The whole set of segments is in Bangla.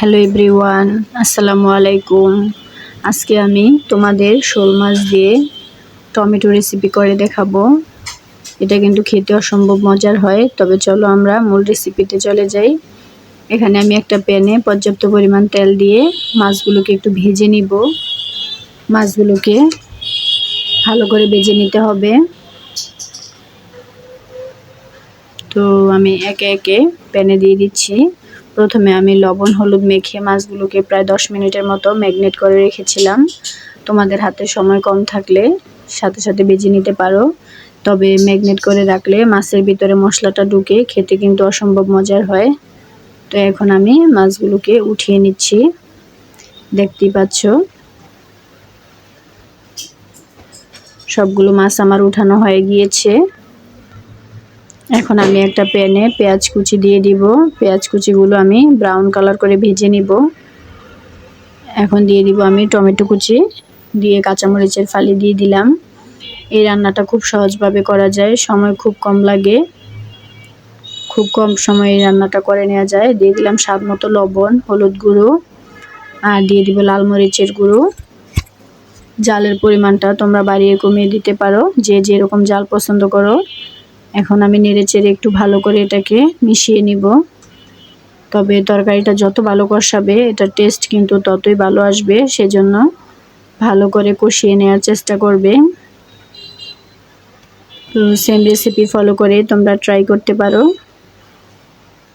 হ্যালো এভরিওয়ান, আসসালামু আলাইকুম। আজকে আমি তোমাদের শোল মাছ দিয়ে টমেটো রেসিপি করে দেখাবো। এটা কিন্তু খেতে অসম্ভব মজার হয়, তবে চলো আমরা মূল রেসিপিতে চলে যাই। এখানে আমি একটা প্যানে পর্যাপ্ত পরিমাণ তেল দিয়ে মাছগুলোকে একটু ভেজে নিব। মাছগুলোকে ভালো করে ভেজে নিতে হবে। তো আমি একে একে প্যানে দিয়ে দিচ্ছি। প্রথমে আমি লবণ, হলুদ মেখে মাছগুলোকে প্রায় দশ মিনিটের মতো ম্যাগনেট করে রেখেছিলাম। তোমাদের হাতে সময় কম থাকলে সাথে সাথে বেজে নিতে পারো। তবে ম্যাগনেট করে রাখলে মাছের ভিতরে মশলাটা ঢুকে খেতে কিন্তু অসম্ভব মজার হয়। তো এখন আমি মাছগুলোকে উঠিয়ে নিচ্ছি। দেখতেই পাচ্ছ? সবগুলো মাছ আমার উঠানো হয়ে গিয়েছে। এখন আমি একটা প্যানে পেঁয়াজ কুচি দিয়ে দিব। পেঁয়াজ কুচিগুলো আমি ব্রাউন কালার করে ভেজে নিব। এখন দিয়ে দিব আমি টমেটো কুচি। দিয়ে কাঁচামরিচের ফালি দিয়ে দিলাম। এই রান্নাটা খুব সহজভাবে করা যায়। সময় খুব কম লাগে। খুব কম সময়ে এই রান্নাটা করে নেওয়া যায়। দিয়ে দিলাম স্বাদ মতো লবণ, হলুদ গুঁড়ো আর দিয়ে দিব লাল মরিচের গুঁড়ো। জালের পরিমাণটা তোমরা বাড়িয়ে কমিয়ে দিতে পারো। যে যেরকম জাল পছন্দ করো। এখন আমি নেড়ে চেড়ে একটু ভালো করে এটাকে মিশিয়ে নিব। তবে তরকারিটা যত ভালো কষাবে এটার টেস্ট কিন্তু ততই ভালো আসবে, সেজন্য ভালো করে কষিয়ে নেওয়ার চেষ্টা করবে। তো সেম রেসিপি ফলো করে তোমরা ট্রাই করতে পারো।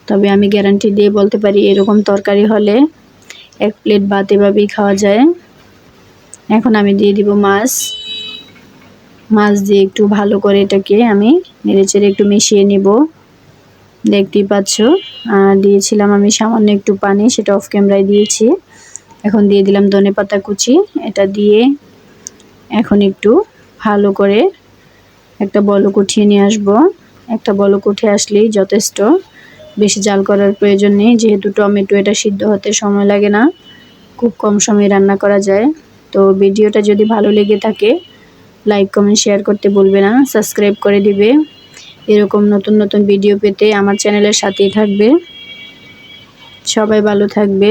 তবে আমি গ্যারান্টি দিয়ে বলতে পারি, এরকম তরকারি হলে এক প্লেট ভাত এভাবেই খাওয়া যায়। এখন আমি দিয়ে দিব মাছ। মাছ দিয়ে একটু ভালো করে এটাকে আমি নেড়েচেড়ে একটু মিশিয়ে নিব। দেখতেই পাচ্ছ? আর দিয়েছিলাম আমি সামান্য একটু পানি, সেটা অফ ক্যামেরায় দিয়েছি। এখন দিয়ে দিলাম ধনে পাতা কুচি। এটা দিয়ে এখন একটু ভালো করে একটা বলক উঠিয়ে নিয়ে আসব। একটা বলক উঠে আসলেই যথেষ্ট। বেশি জাল করার প্রয়োজন নেই, যেহেতু টমেটো এটা সিদ্ধ হতে সময় লাগে না। খুব কম সময়ে রান্না করা যায়। তো ভিডিওটা যদি ভালো লেগে থাকে লাইক কমেন্ট শেয়ার করতে ভুলবে না সাবস্ক্রাইব করে দিবে। এরকম নতুন নতুন ভিডিও পেতে আমার চ্যানেলের সাথেই থাকবে। সবাই ভালো থাকবে।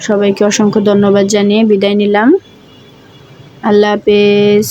সবাইকে অসংখ্য ধন্যবাদ জানিয়ে বিদায় নিলাম। আল্লাহ হাফেজ।